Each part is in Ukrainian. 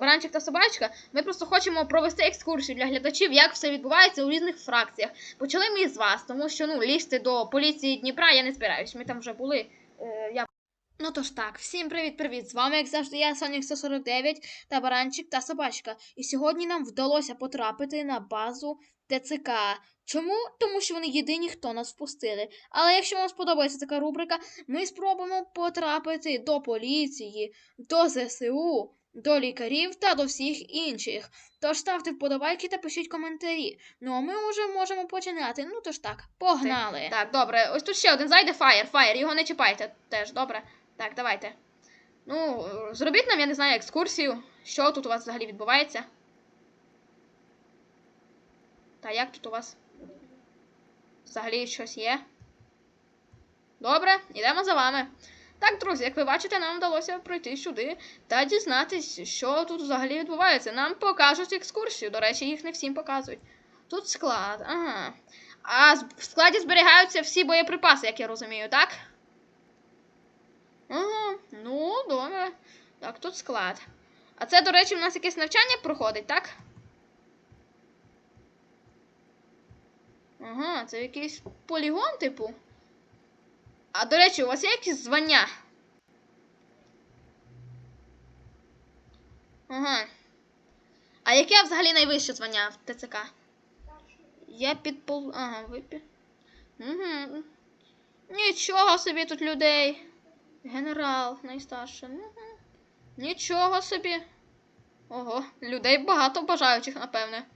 Баранчик та собачка, ми просто хочемо провести екскурсію для глядачів, як все відбувається у різних фракціях. Почали ми з вас, тому що ну лізти до поліції Дніпра я не збираюсь. Ми там вже були. Е, я... Ну то ж так, всім привіт-привіт! З вами, як завжди, я Сонік 149 та Баранчик та собачка. І сьогодні нам вдалося потрапити на базу ТЦК. Чому? Тому що вони єдині, хто нас впустили. Але якщо вам сподобається така рубрика, ми спробуємо потрапити до поліції, до ЗСУ, до лікарів та до всіх інших. Тож ставте вподобайки та пишіть коментарі. Ну а ми вже можемо починати. Ну тож так, погнали. Так, добре. Ось тут ще один зайде фаєр, фаєр, його не чіпайте теж, добре. Так, давайте. Ну, зробіть нам, я не знаю, екскурсію. Що тут у вас взагалі відбувається? Та як тут у вас? Взагалі щось є? Добре, йдемо за вами. Так, друзі, як ви бачите, нам вдалося пройти сюди та дізнатись, що тут взагалі відбувається. Нам покажуть екскурсію. До речі, їх не всім показують. Тут склад, ага. А в складі зберігаються всі боєприпаси, як я розумію, так? Ага, ну, добре. Так, тут склад. А це, до речі, в нас якесь навчання проходить, так? Ага, це якийсь полігон, типу. А до речі, у вас є якісь звання? Ага. А яке взагалі найвище звання в ТЦК? Я під пол. Ага, ви під. Угу. Нічого собі тут людей. Генерал найстарший. Угу. Нічого собі. Ого, людей багато бажаючих, напевне.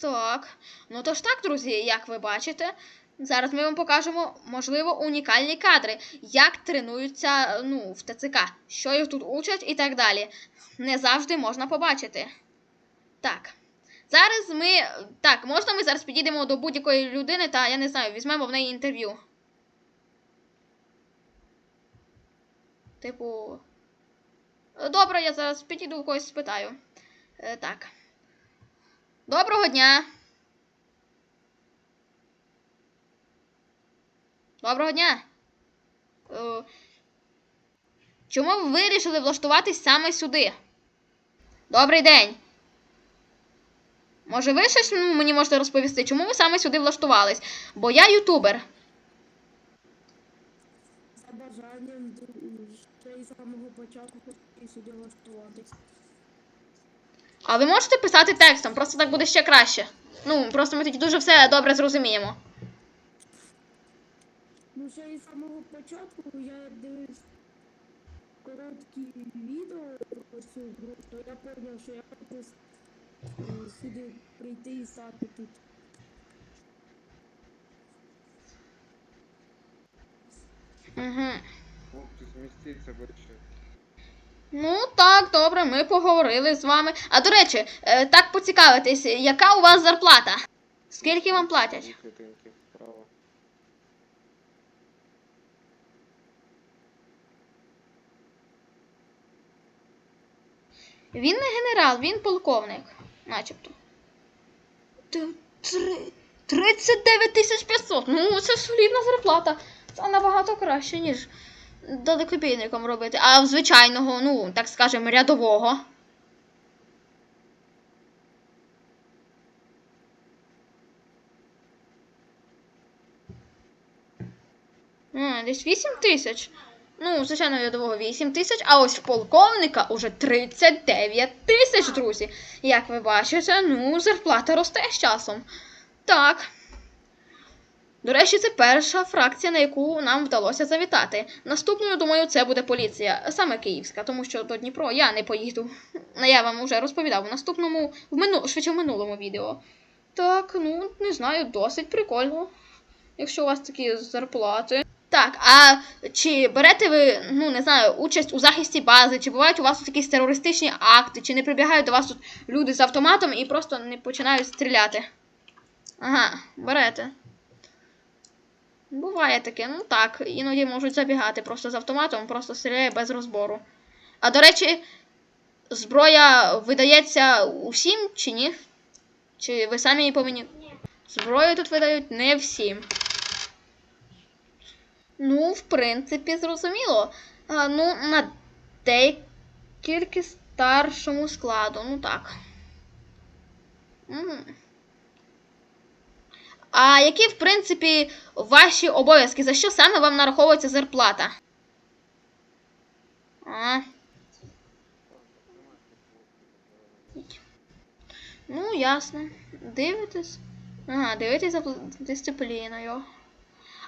Так. Ну то ж так, друзі, як ви бачите, зараз ми вам покажемо, можливо, унікальні кадри, як тренуються ну, в ТЦК, що їх тут учать і так далі. Не завжди можна побачити. Так. Зараз ми. Так, можна ми зараз підійдемо до будь-якої людини та, я не знаю, візьмемо в неї інтерв'ю. Типу. Добре, я зараз підійду в когось спитаю. Е, так. Доброго дня. Доброго дня. Е, Чому ви вирішили влаштуватись саме сюди? Добрий день. Може, ви щось мені можете розповісти, чому ви саме сюди влаштувались? Бо я ютубер. За бажанням ще й самого початку хотів сюди влаштуватись. А ви можете писати текстом, просто так буде ще краще. Ну, просто ми тоді дуже все добре зрозуміємо. Ну, ще із самого початку я дивився короткі відео про цю гру, то я зрозумів, що я хочу е, сюди прийти і стати тут. Угу. Ну, так, добре, ми поговорили з вами. А до речі, е, так поцікавитись, яка у вас зарплата? Скільки вам платять? Дві клітинки Він не генерал, він полковник, начебто. Т- три- 39 тисяч 500. Ну, це солідна зарплата. Це набагато краще, ніж далекобійником робити. А звичайного, ну, так скажемо, рядового. Десь 8 тисяч. Ну, звичайно, рядового 8 тисяч, а ось в полковника уже 39 тисяч, друзі. Як ви бачите, ну, зарплата росте з часом. Так. До речі, це перша фракція, на яку нам вдалося завітати. Наступною, думаю, це буде поліція, саме київська, тому що до Дніпро я не поїду. Ну, Я вам вже розповідав у наступному, в мину, швидше в минулому відео. Так, ну, не знаю, досить прикольно, якщо у вас такі зарплати. Так, а чи берете ви, ну не знаю, участь у захисті бази, чи бувають у вас тут якісь терористичні акти, чи не прибігають до вас тут люди з автоматом і просто не починають стріляти? Ага, берете. Буває таке, ну так, іноді можуть забігати просто з автоматом, просто стріляє без розбору. А до речі, зброя видається усім чи ні? Чи ви самі її повинні. Зброю тут видають не всім. Ну, в принципі, зрозуміло. А, ну, на деякі старшому складу. Ну так. Мгм. А які, в принципі, ваші обов'язки? За що саме вам нараховується зарплата? А. Ну, ясно. Дивитесь. Ага, дивитесь за дисципліною.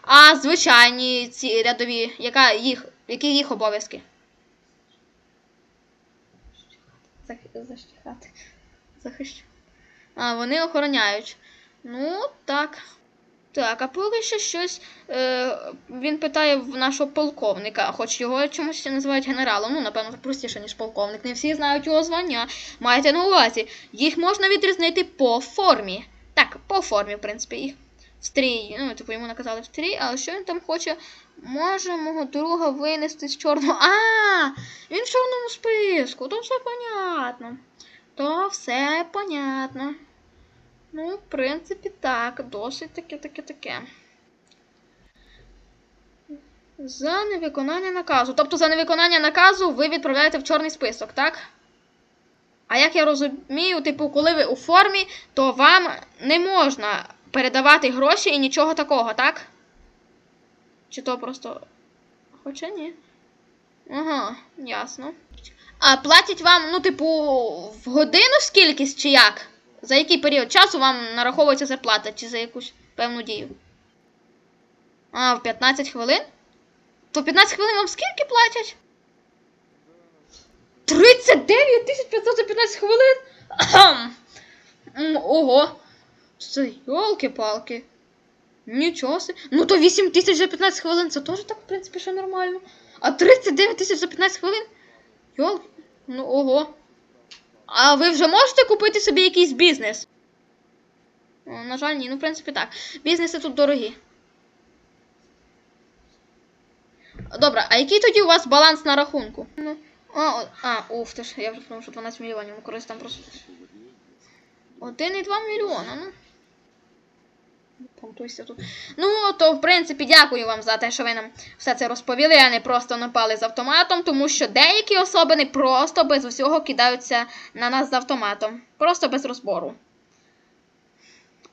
А звичайні ці рядові, яка їх, які їх обов'язки? Защищати. Захищати. А, вони охороняють. Ну, так. Так, а поки що щось. Е, він питає в нашого полковника, хоч його чомусь називають генералом. Ну, напевно, простіше, ніж полковник. Не всі знають його звання. Маєте на увазі. Їх можна відрізнити по формі. Так, по формі, в принципі, їх. Стрій. Ну, типу, йому наказали стрій, але що він там хоче? Може мого друга винести з чорного. А! Він в чорному списку, то все понятно. То все понятно. Ну, в принципі, так, досить таке, таке, таке. За невиконання наказу. Тобто за невиконання наказу ви відправляєте в чорний список, так? А як я розумію, типу, коли ви у формі, то вам не можна передавати гроші і нічого такого, так? Чи то просто. Хоча ні. Ага, ясно. А платять вам, ну, типу, в годину скількись чи як? За який період часу вам нараховується зарплата чи за якусь певну дію? А, в 15 хвилин? То 15 хвилин вам скільки платять? 39 500 за 15 хвилин? Ого. Це йолки-палки. Нічого собі. Ну то 8 тисяч за 15 хвилин, це теж так, в принципі, ще нормально. А 39 тисяч за 15 хвилин? Йолки. Ну ого. А ви вже можете купити собі якийсь бізнес? О, на жаль, ні. Ну, в принципі, так. Бізнеси тут дорогі. Добре, а який тоді у вас баланс на рахунку? Ну, а, а, уф, ти ж, я вже думав, що 12 мільйонів, ну, користь там просто. 1,2 мільйона, ну. Понтуйся тут. Ну, то в принципі дякую вам за те, що ви нам все це розповіли, а не просто напали з автоматом, тому що деякі особини просто без усього кидаються на нас з автоматом. Просто без розбору.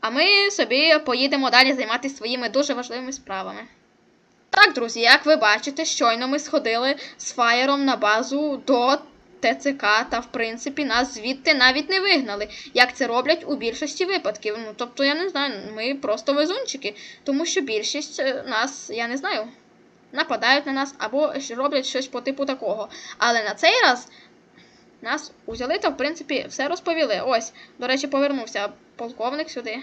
А ми собі поїдемо далі займатися своїми дуже важливими справами. Так, друзі, як ви бачите, щойно ми сходили з фаєром на базу до ТЦК, та в принципі нас звідти навіть не вигнали, як це роблять у більшості випадків. Ну, тобто, я не знаю, ми просто везунчики, тому що більшість е, нас, я не знаю, нападають на нас або роблять щось по типу такого. Але на цей раз нас узяли та, в принципі, все розповіли. Ось, до речі, повернувся полковник сюди.